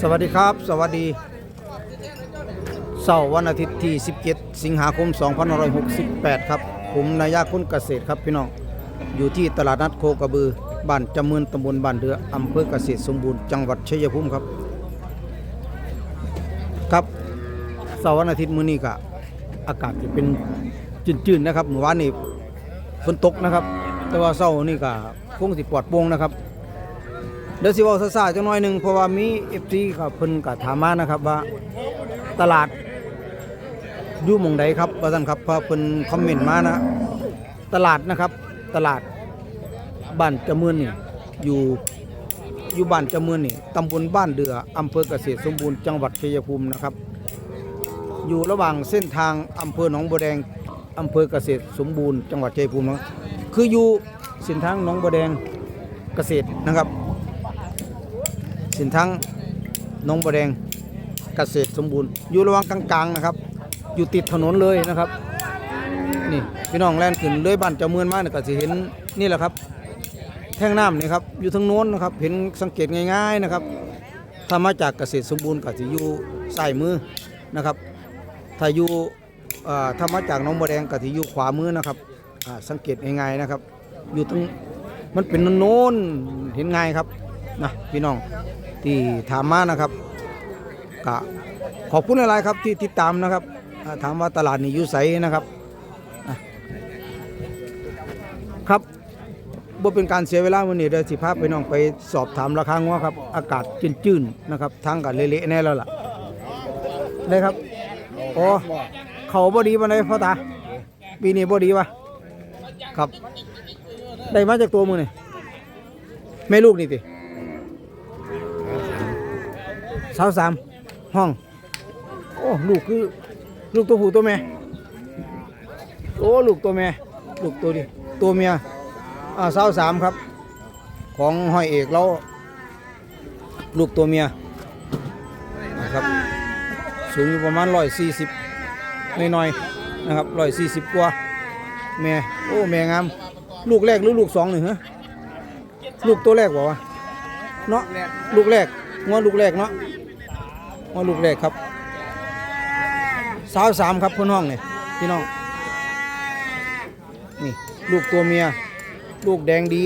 สวัสดีครับ สวัสดีเสาร์วันอาทิตย์ที่ 17 สิงหาคม 2568 ครับ ผมนายาคุณเกษตรครับพี่น้อง อยู่ที่ตลาดนัดโคกระบือ บ้านจำเมืนตำบลบ้านเรืออำเภอเกษตรสมบูรณ์ จังหวัดชัยภูมิครับ ครับเสาร์วันอาทิตย์มื้อนี้ก็อากาศจะเป็นจืดๆนะครับเมื่อวานนี้ฝนตกนะครับ แต่ว่าเสาร์นี้ก็คงสิปลอดโปร่งนะครับ เดี๋ยวสิเว้าซ่าๆจังหน่อยหนึงเพราะว่ามี FT ครับเพิ่นก็ถามมานะครับว่าตลาดอยู่หม่องใดครับว่าซั่นครับเพราะเพิ่นคอมเมนต์มานะ ตลาดนะครับ ตลาดบ้านจำเมือนนี่อยู่อยู่บ้านจำเมือนนี่ตำบลบ้านเดืออำเภอเกษตรสมบูรณ์จังหวัดชัยภูมินะครับ อยู่ระหว่างเส้นทางอำเภอหนองบัวแดงอำเภอเกษตรสมบูรณ์จังหวัดชัยภูมินะคืออยู่เส้นทางหนองบัวแดงเกษตรนะครับ สินทั้งนงบัวแดงเกษตรสมบูรณ์อยู่ระหว่างกลางๆนะครับ อยู่ติดถนนเลยนะครับนี่พี่น้องแล่นขึ้นเลยบ้านเจ้าเมืองมาเนี่ยก็จะเห็นนี่แหละครับ แท่งน้ำนี่ครับอยู่ทางโน้นนะครับ เห็นสังเกตง่ายๆนะครับถ้ามาจากเกษตรสมบูรณ์ก็จะอยู่ซ้ายมือนะครับ ถ้าอยู่ถ้ามาจากนองบัวแดงก็จะอยู่ขวามือนะครับสังเกตง่ายๆนะครับ อยู่ตรงมันเป็นโน้นเห็นง่ายครับนะพี่น้อง ที่ถามมานะครับก็ขอบคุณหลายๆครับที่ติดตามนะครับถามว่าตลาดนี้อยู่ไสนะครับครับบ่เป็นการเสียเวลาวันนี้เดี๋ยวสิพาไปน้องไปสอบถามราคางัวครับ อากาศจืนๆนะครับทางกันเละๆแน่แล้วล่ะได้ครับโอ้เขาบ่ดีปานใดพ่อตาปีนี้บ่ดีวะครับ ได้มาจากตัวมือนี่แม่ลูกนี่ติ สาวสามห้อง โอ้ลูกคือลูกตัวผู้ตัวแม่โอ้ลูกตัวแม่ลูกตัวดิตัวเมียอ่าสาวสามครับ ของห้อยเอกเราลูกตัวเมียนะครับสูงอยู่ประมาณร้อยสี่สิบน้อยๆนะครับร้อยสี่สิบกว่าแม่โอ้แม่งามลูกแรกหรือลูกสองหนึ่งฮะลูกตัวแรกบอกว่าเนาะลูกแรกงวลูกแรกเนาะ ว่าลูกแรกครับสาวสามครับคนห้องเนี่ยพี่น้องนี่ลูกตัวเมีย ลูกแดงดี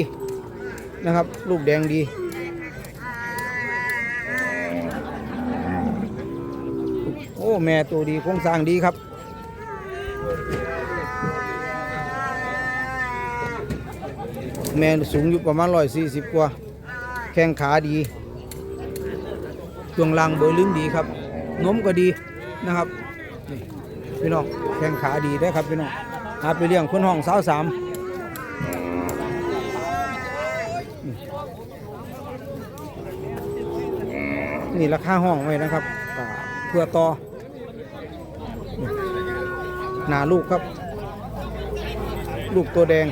นะครับ ลูกแดงดี โอ้ แม่ตัวดีโครงสร้างดีครับแม่สูงอยู่ประมาณร้อยสี่สิบกว่า แข้งขาดี ช่วงล่างเบอร์ลึงดีครับนมก็ดีนะครับนี่พี่น้องแข้งขาดีได้ครับพี่น้องหาไปเลี้ยงคนห้องสาวสามนี่ราคาห้องไว้นะครับเพื่อต่อนี่หนาลูกครับ ลูกตัวแดง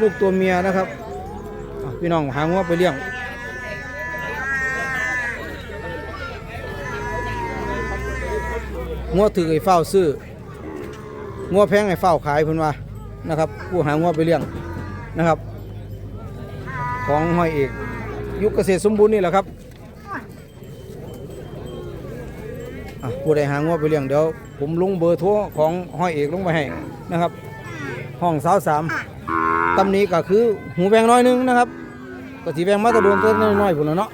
ลูกตัวเมียนะครับพี่น้องหางัวไปเลี้ยง งัวถือไอ้เฝ้าซื้องัวแพงไอ้เฝ้าขายเพิ่นว่านะครับผู้หางัวไปเลี้ยงนะครับ ของห้อยเอกยุคเกษตรสมบูรณ์นี่แหละครับผู้ใดหางัวไปเลี้ยงเดี๋ยวผมลงเบอร์โทรของห้อยเอกลงไปให้นะครับ ห้องสาวสามตำนี้ก็คือหูแบงน้อยนึงนะครับก็สีแบงมาตะโดนตัวน้อยๆพุ่นน่ะเนาะ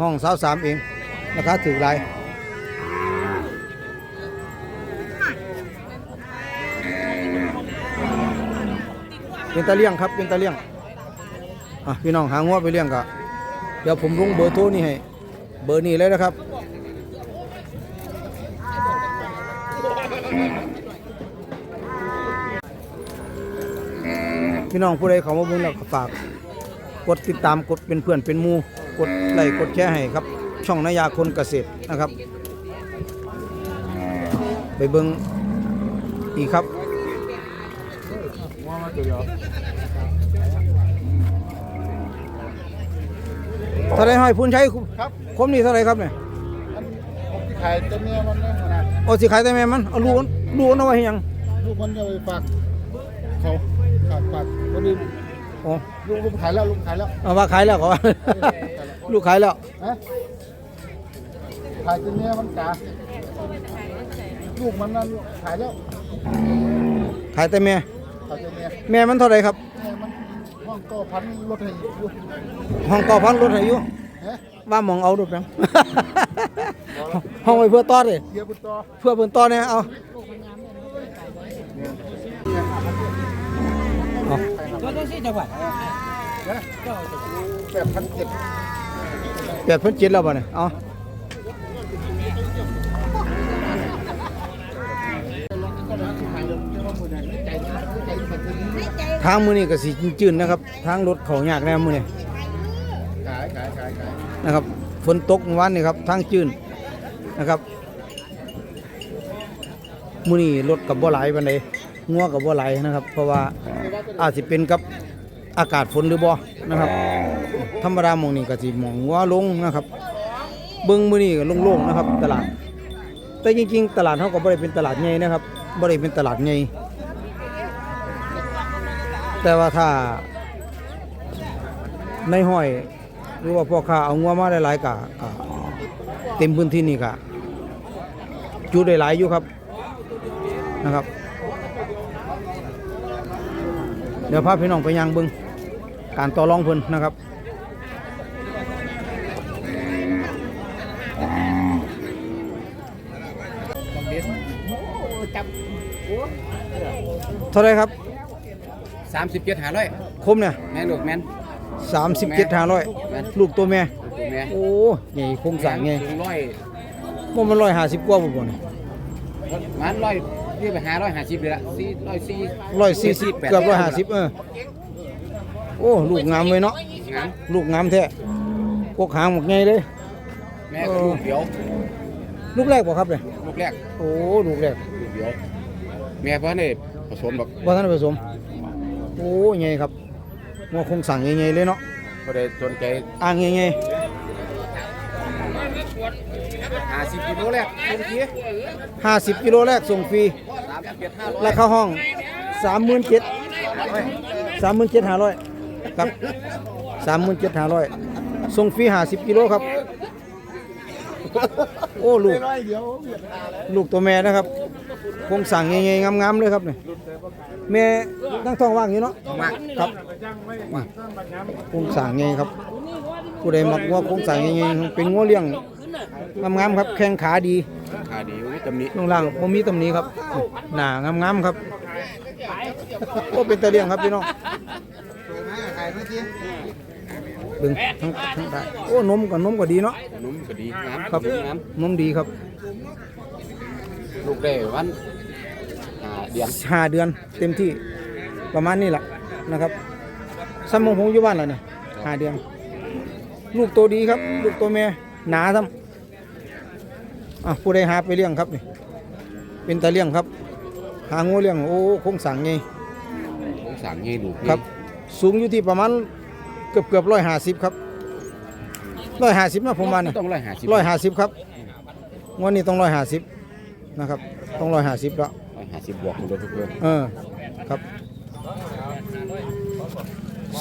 ห้องสาวสามเอง ราคาถือไรเป็นตะเลี่ยงครับเป็นตะเลี่ยงอะพี่น้องหางัวไปเลี้ยงกะเดี๋ยวผมลงเบอร์โทรนี่ให้เบอร์นี้เลยนะครับพี่น้องผู้ใดเขามาบุญแล้วก็ฝาก กดติดตามกดเป็นเพื่อนเป็นมูกดไลค์กดแชร์ให้ครับ ช่องนายาคนเกษตรนะครับ ไปเบิงอีกครับเท่าไรห้อยพูนใช้ครับคมนี่เท่าไรครับเนี่ยผมขายตัวเมียมันได้ขนาดโอ้สิขายแต่แม่มันเอาลูกมันลูกมันเอาไว้ให้หยังลูกมันจะไปฝากเขาฝากฝากคนอื่นโอ้ลูกลูกขายแล้วลูกขายแล้วเอามาขายแล้วก็ลูกขายแล้วฮะ ขายตัวเนี้ยมันกาลูกมันนั่นขายแล้วขายแต่แม่ขายตัวเนี้ยแม่มันเท่าไหร่ครับ แม่มันห้องก็พันรถให้อยู่ห้องเก่าพันรถให้อยู่ฮะว่าหมองเอาดูแป๊บ ห้องไว้เพื่อต่อดิเกียร์บุตรต่อเพื่อเพิ่นต่อเนี่ยเอาเอาตัวจังซี่จังหวัดนะแปดพันเจ็ดแปดพันเจ็ดแล้วบ่เนี่ยเอา ทางมือนี่ก็สีจืดๆนะครับ ทางรถเขายากแน่มือนี่ขายขายขายขายนะครับฝนตกวานนี่ครับทางจืดนะครับมือนี่รถกับบ่หลายปานใดงัวกับบ่หลายนะครับ เพราะว่าอาจสิเป็นกับอากาศฝนหรือบ่นะครับ ธรรมดาหมองนี่ก็สิหมองงัวลงนะครับ เบิ่งมือนี้ก็โล่งๆนะครับ ตลาด แต่จริง ๆ ตลาดเฮาก็บ่ได้เป็นตลาดใหญ่นะครับบ่ได้เป็นตลาดใหญ่ แต่ว่าถ้า ในห้อย หรือว่าพ่อค้าเอางัวมาหลายๆกะกะเต็มพื้นที่นี่กะจุได้หลายอยู่ครับนะครับ เดี๋ยวพาพี่น้องไปยังบิ่งการต่อรองเพิ่นนะครับเท่าไรครับ สามสิบเจ็ดหาร้อยคมเนี่ยแม่ลูกแม่นสามสิบเจ็ดห้าร้อยแม่นลูกตัวแม่ ลูกแม่โอ้ใหญ่โครงสร้างไงถึงร้อยว่ามันร้อยห้าสิบกว่าบ่บ่เนี่ยมันร้อยนี่ไปหาร้อยห้าสิบเลยละสี่ร้อยสี่ร้อยสี่สิบเกือบร้อยห้าสิบเออโอ้ลูกงามเลยเนาะงามลูกงามแท้กกหางหมกใหญ่เลย แม่ก็ลูกเดียวลูกแรกบ่ครับเนี่ยลูกแรกโอ้ลูกแรกลูกเดียวแม่เพิ่นนี่ผสมแบบบ่ทันได้ผสม โอ้ใหญ่ครับว่าคงสั่งใหญ่ๆเลยเนาะบ่ได้สนใจอ่างใหญ่ห้าสิบกิโลแรกเมื่อกี้ๆห้าสิบกิโลแรกส่งฟรีสามสิบเจ็ดห้าร้อยราคาห้องสามหมื่นเจ็ดสามหมื่นเจ็ดห้าร้อยครับสามหมื่นเจ็ดห้าร้อยส่งฟรีห้าสิบกิโลครับ โอ้ลูกร้อยเดียวเหยียบลูกตัวแม่นะครับคงสั่งใหญ่ๆงามๆเลยครับเนี่ยแม่ตั้งท้องว่างอยู่เนาะมากครับคงสั่งใหญ่ครับผู้ใดมักงัวคงสั่งใหญ่ๆเป็นงัวเลี้ยงงามๆครับ แข้งขาดีขาดีอยู่ตำหนิลงล่างบ่มีตำหนิครับหน้างามๆครับโอ้เป็นตะเลียงครับพี่น้อง ขายเมื่อกี้ เบิ่งทั้งทั้งได้โอ้นมกับนมก็ดีเนาะนุ่มก็ดีงามครับงามนมดีครับลูกได้วันห้าเดือนห้าเดือนเต็มที่ประมาณนี้แหละนะครับซ้ำมงผมอยู่บ้านแล้วเนี่ยห้าเดือน ลูกโตดีครับ ลูกตัวแม่หนาซ้ำอะผู้ใดหาไปเลี้ยงครับนี่เป็นตาเลี้ยงครับ หางูเลี้ยงโอ้คงสั่งไงผมสั่งให้ลูกครับ สูงอยู่ที่ประมาณ เกือบเกือบร้อยห้าสิบครับร้อยห้าสิบนะผมว่าเนี่ยต้องร้อยห้าสิบร้อยห้าสิบครับงวันนี้ต้องร้อยห้าสิบนะครับ ต้องร้อยห้าสิบแล้วร้อยห้าสิบบวกหมดเลยทุกคนเออครับ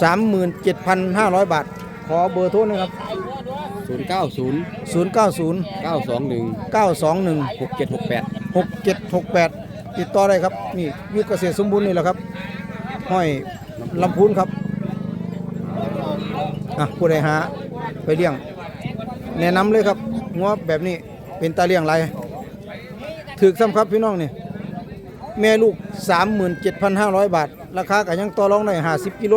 สามหมื่นเจ็ดพันห้าร้อยบาท ขอเบอร์โทรนะครับศูนย์เก้าศูนย์ศูนย์เก้าศูนย์เก้าสองหนึ่งเก้าสองหนึ่งหกเจ็ดหกแปดหกเจ็ดหกแปดติดต่อได้ครับ นี่อยุทธเกษตรสมบูรณ์นี่แหละครับห้อยลำพูนครับ อะผู้ใดหาไปเลี้ยง แนะนำเลยครับงัวแบบนี้เป็นตาเลี้ยงไรถือซ้ำครับพี่น้องนี่แม่ลูก 37,500 บาท ราคาก็ยังต่อรองได้50กิโล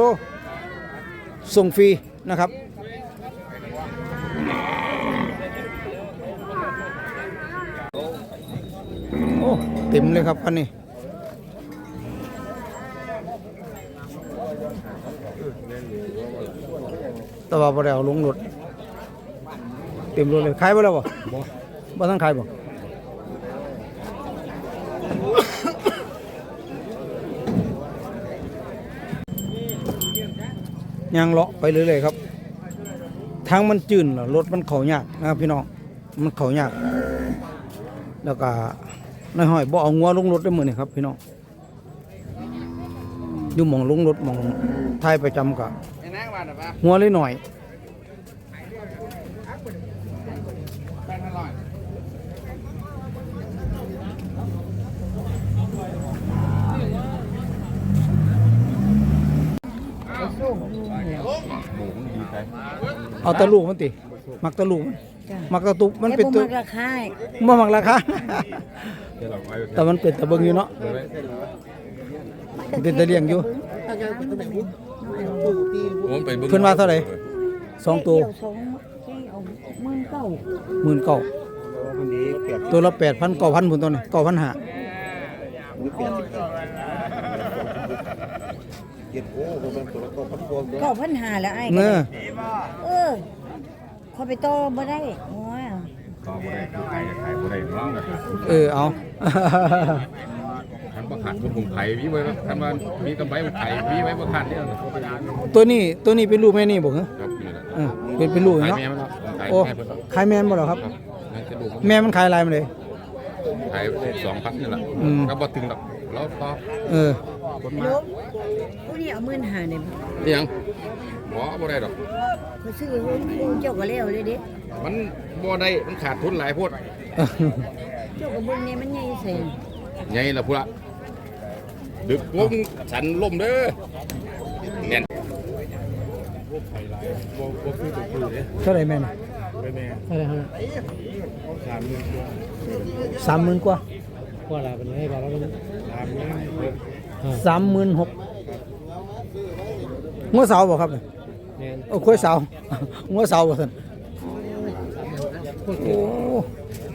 ส่งฟรีนะครับโอ้เต็มเลยครับคันนี้ แต่ว่าบ่ได้เอาลงรถเต็มรถเลยขายไปแล้วบ่บ่บ่ทันขายบ่ยางเลาะไปเรื่อยๆครับทางมันจืดรถมันเขายากนะครับพี่น้องมันเขายาก แล้วก็นายห้อยบ่เอางัวลงรถได้มื้อนี่ครับพี่น้องอยู่หมองลงรถหมองท้ายประจำกะ หัวเลยหน่อยแปดพันร้อยเอาตะลูกมันติ มักตะลูกมันจ้ะมักตะตุกมันเป็นแต่ตัวบ่มักราคาบ่มักราคาแต่มันเป็นตะเบิงอยู่เนาะเป็นตะเลี้ยงอยู่ ผมไปเบิ่งเพิ่นว่าเท่าไหร่ สองตัวเกี่ยวสองที่เอาหมื่นเก้าหมื่นเก้าตัวละแปดพันเก้าพันพุ่นตัวนี้เก้าพันห้าเก้าพันหาแล้วไอ้เนอเออขอไปต่อบ่ได้โอ้ยต่อบ่ได้คือขายขายบ่ได้ร้องนะครับเออเอาคัน บ่ขาดทุนผมขายมีไว้คันว่ามีกำไรผมขายมีไว้บ่ขาดเนี่ยตัวนี้ตัวนี้เป็นลูกแม่นี่บ่เหรอครับนี่แหละเออเป็นเป็นลูกขายเนาะแม่มันเนาะขายโอ้แม่เพิ่นเนาะขายแม่นบ่เหรอครับครับ นั่นจะลูกแม่มันขายอะไรมาเลยขาย2,000นี่แหละอืม ก็บ่ถึงดอกแล้วต่อเออ คนมาลูกผู้นี้เอาหมื่นหาเนี่ยอีหยังบ่บ่ได้ดอก เขาซื้อหุ้นเจ้าก็แล้วเลยเด้มันบ่ได้มันขาดทุนหลายโพดเจ้าก็เบิ่งเนี่ยมันใหญ่แสนใหญ่ละพุ่นละ ดึกวงฉันล่มเด้อแน่นเท่าไหร่แม่นเท่าไหร่ฮะสามหมื่นกว่าว่าอะไรเป็นให้บอกแล้วมันสามหมื่นหกงัวเสาบ่ครับเนี่ยแมนโอ้คุยเสางัวเสาบ่ท่านโอ้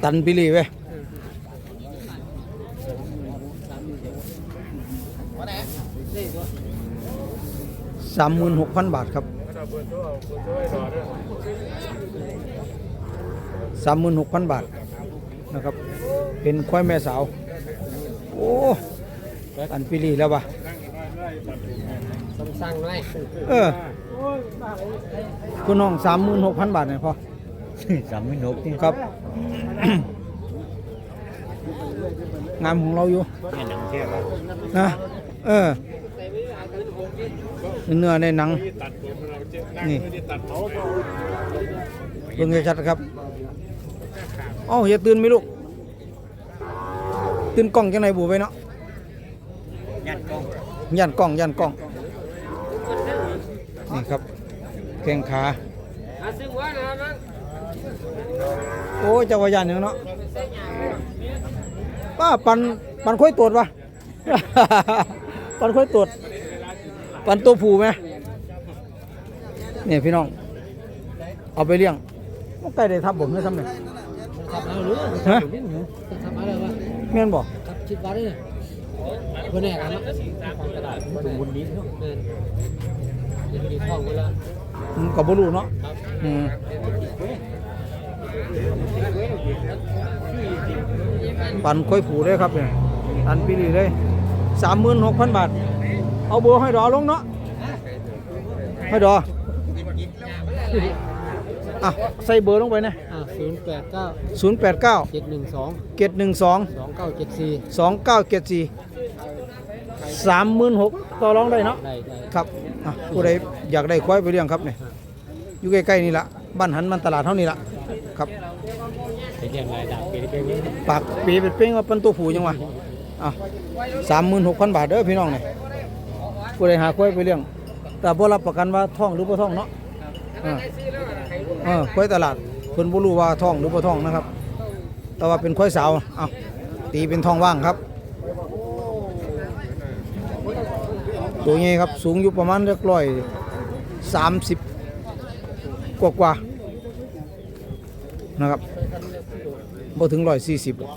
ตันปิลีเว้ย สามหมื่นหกพันบาทครับสามหมื่นหกพันบาทนะครับ เป็นควายแม่สาว โอ้ตันปิลีแล้วปะสั่งๆหน่อยเออคุณน้องสามหมื่นหกพันบาทเนี่ยพอสามหมื่นหกนี่ครับ งามของเราอยู่นะเออ เนื้อในหนัง นี่เบิ่งให้ชัดครับเอ้าอย่าตื่นไหมลูก ตื่นกล้องจังไหนบูไปเนาะยันกล้องยันกล้องยันกล้อง นี่ครับแข้งขาโอ้ยจ้าว่ายันอย่างเนาะป้าปันปันค่อยตรวจปะปันค่อยตรวจ ปันตัวผูไหมเนี่ยพี่น้อง เอาไปเลี้ยงมันใกล้ได้ทับผมได้ทำไงขับมาหรือฮะขับมาแล้ววะแม่นบ่ขับชิดมาเลยคนแน่กันเนาะของตลาดมันบุญนี้เนาะแมนยังมีท่องไว้แล้วอืมกับบ่รู้เนาะอืมปันค่อยผูได้ครับเนี่ยอันปีนี้เลยสามหมื่นหกพันบาท เอาเบอร์ให้ดอลงเนาะให้ดออะใส่เบอร์ลงไปนะอ่าศูนย์แปดเก้าศูนย์แปดเก้าเจ็ดหนึ่งสองเจ็ดหนึ่งสองสองเก้าเจ็ดสี่สองเก้าเจ็ดสี่สามหมื่นหกต่อรองได้เนาะได้ได้ครับอะผู้ใดอยากได้ควายไปเลี้ยงครับเนี่ยอยู่ใกล้ๆนี่ละบ้านหันมันตลาดเท่านี้ละครับไปเรียงรายดาบไปเรียงนี้ปากปีเป็นเป้งว่าเป็นตัวผูยังวะอะสามหมื่นหกพันบาทเด้อพี่น้องเนี่ย ผู้ใดหาควายไปเลี้ยง แต่บ่รับประกันว่าท้องหรือบ่ท้องเนาะอ่าเออควายตลาดเพิ่นบ่รู้ว่าท้องหรือบ่ท้องนะครับ แต่ว่าเป็นควายสาวอะตีเป็นท้องว่างครับ ตัวนี้ครับสูงอยู่ประมาณเรียกร้อยสามสิบกว่ากว่าๆนะครับบ่ถึงร้อยสี่สิบเนี่ย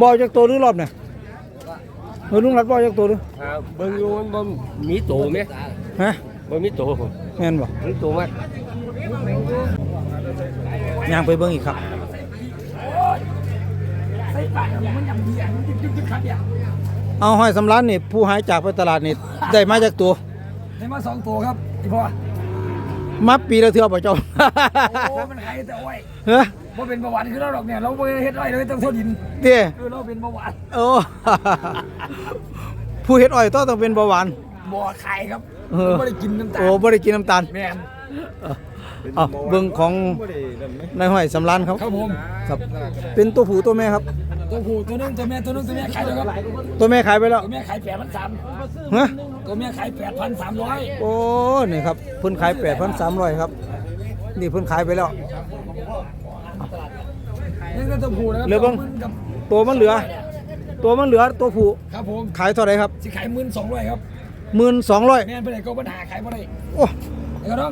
บ่เอาจากตัวหรือรอบเนี่ยเออลุงรัดบ่เอาจากตัวหรือเบิ่งอยู่มันบ่มีโตไหมฮะบ่มีโตแม่นบ่มีโตมั้ยย่างไปเบิ่งอีกครับเอาห้อยสำรานนี่ผู้หายจากไปตลาดนี่ได้มาจากตัวได้มาสองตัวครับอีพ่อ มาปีละเทื่อบ่เจ้าโอ้มันใครแต่อ้อยเฮ้ยบ่เป็นเบาหวานคือเราหรอกเนี่ยเราบ่เฮ็ดอ้อยเลยต้องเท่าดินเด้คือเราเป็นเบาหวานโอ้ผู้เฮ็ดอ้อยต้องต้องเป็นเบาหวานบ่ไข่ครับเออบ่ได้กินน้ำตาลโอ้บ่ได้กินน้ำตาลแม่นเอาเบิ่งของนายห้อยสำรานครับครับผมครับ เป็นตัวผู้ตัวแม่ครับ ตัวผู้ตัวหนึงตัวแม่ตัวหนึงตัวแม่ขายแล้วครับตัวแม่ขายไปแล้วตัวแม่ขาย8,300ฮะตัวแม่ขาย8,300โอ้นี่ครับเพิ่นขาย8,300ครับ นี่เพิ่นขายไปแล้วนี่ก็ตัวผู้นะครับเหลือเบิ่งกับตัวมันเหลือ ตัวมันเหลือตัวผู้ครับผมขายเท่าไหร่ครับสิขาย12,000ครับ12,200แม่นไปไหนก็บ่ได้ขายบ่ได้โอ้ เดี๋ยวเนาะ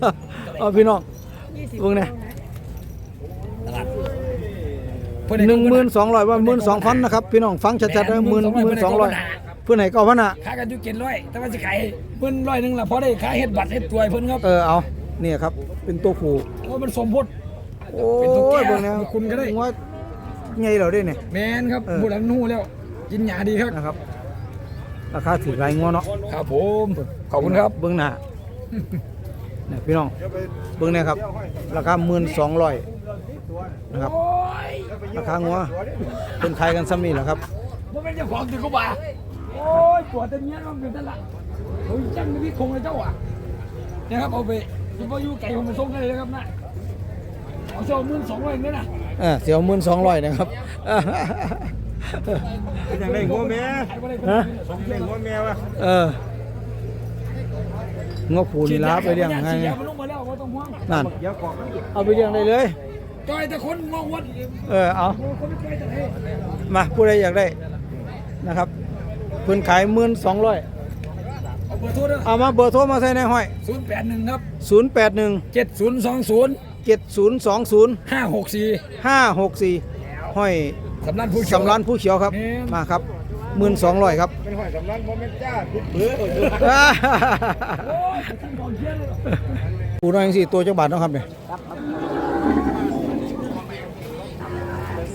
12,200เอาพี่น้องเบิ่งแน่เพิ่นให้12,200ว่า12,000นะครับพี่น้องฟังชัดๆนะ12,200เพิ่นให้9,000น่ะขายกันอยู่700แต่ว่าสิขายเพิ่นร้อยหนึงล่ะพอได้ขายเฮ็ดบัตรเฮ็ดตัวให้เพิ่นครับเออเอาเนี่ยครับเป็นตัวผู้โอ้มันสมพดโอ้เป็นตุ๊กแกยเบิ่งแนวคุณก็ได้ว่าไงเหรอเด้เนี่ยแมนครับเออบุหลังนู่แล้วกินหยาดีครับนะครับราคาถือรายงัวเนาะครับผมขอบคุณครับเบื้องหน้า เนี่ยพี่น้องเบื้องเนี่ยครับ ราคาหมื่นสองร้อยนะครับราคางัวเป็นขายกันซ้ำนี่แหละครับผมเป็นเจ้าของตึกเขาบ่าโอ้ยปวดแต่เมียน้องเป็นนั่นละโอ้ยจังไม่มีคงเลยเจ้าอะเนี่ยครับเอาไปที่พ่ออยู่ไก่ผมไปส่งให้เลยนะครับนะเอาเจ้ามื่นสองร้อยเนี่ยนะเออเสียวหมื่นสองร้อยนะครับอย่างไรงัวแม่ขายไปเลยฮะสองเดือนงัวแม่วะเออ งอผูนี่ลาไปเลี้ยงให้ฉีดยามันลงมาแล้วไม่ต้องห่วงนั่นเดี๋ยวกอกเอาไปเลี้ยงได้เลยจอยแต่คนงอวัดเออเอาโอ้คนไม่เคยแต่ไหนมาผู้ใดอยากได้นะครับเพิ่นขายหมื่นสองร้อยเอาเบอร์โทรด้วยเอามาเบอร์โทรมาใส่ในห้อยศูนย์แปดหนึ่งครับ 0 8 1เจ็ดศูนย์สองศูนย์7 0 2 0ห้าหกสี่5 6 4 ห้อยสำนักผู้เขียวสำรานผู้เขียวครับแม่นมาครับ หมื่นสองร้อยครับเป็นหอยสำรันบ่แม่นจ้าพิษเบื้อโอ้ยท่านกองเชียร์เลยเหรอปูน้อยจังสี่ตัวจักบาทเนาะครับเนี่ย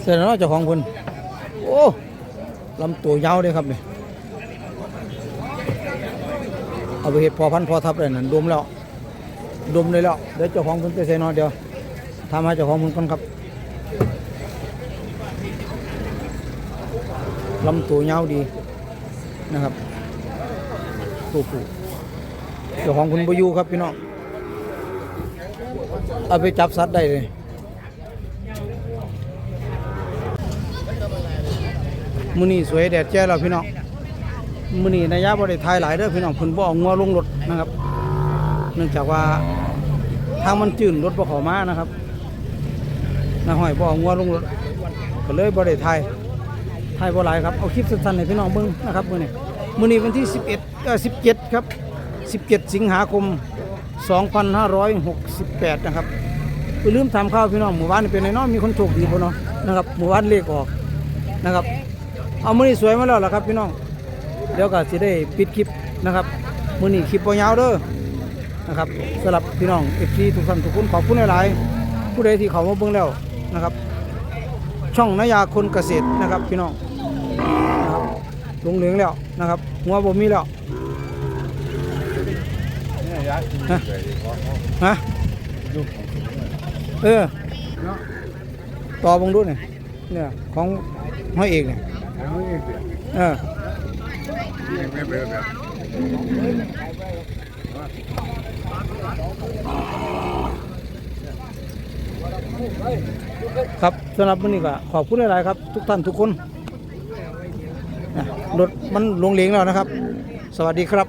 เสร็จแล้วเนาะเจ้าของเพิ่นโอ้ลำตัวยาวเลยครับเนี่ยเอาไปเห็ดพอพันธุ์พอทับเลยนั่นดมแล้วดมเลยแล้วเดี๋ยวเจ้าของเพิ่นไปใส่นอนเดียวทำให้เจ้าของเพิ่นก่อนครับ ลำตัวยาวดีนะครับตัวผู้เจ้าของคุณบอยูครับพี่น้องเอาไปจับสัตว์ได้เลยมือนี้สวยแดดแจ้แล้วพี่น้องมือนี้นายยะบริทายหลายเด้อพี่น้องเพิ่นบ่เอางัวลงรถนะครับ เนื่องจากว่าทางมันจืดรถบ่ข้ามานะครับนาห้อยบ่เอางัวลงรถก็เลยบ่ไทา ยทายบ่หลายครับ เอาคลิปสั้นๆให้พี่น้องเบิ่งนะครับมื้อนี้มื้อนี้วันที่ 11เอ่อ17 ครับ 17 สิงหาคม 2568 นะครับอย่าลืมทำข้าวพี่น้องหมู่บ้านเป็นไงเนาะมีคนโชคดีบ่เนาะนะครับหมู่บ้านเลขออกนะครับ เอามื้อนี้สวยมาแล้วล่ะครับพี่น้องเดี๋ยวก็สิได้ปิดคลิปนะครับมื้อนี้คลิปบ่ยาวเด้อนะครับสำหรับพี่น้อง FC ทุกท่านทุกคนขอบคุณหลายๆผู้ใดที่เขามาเบิ่งแล้วนะครับ ช่องนายาคนเกษตรนะครับพี่น้อง ลงเหลืองแล้วนะครับหัวบ่มีแล้วฮะฮะเออต่อบงดูเนี่ยเนี่ยของห้อยเอกเนี่ยเออครับสำหรับวันนี้ก็ขอบคุณหลาย ๆ ครับ ทุกท่านทุกคน รถมันลงเหลงแล้วนะครับ สวัสดีครับ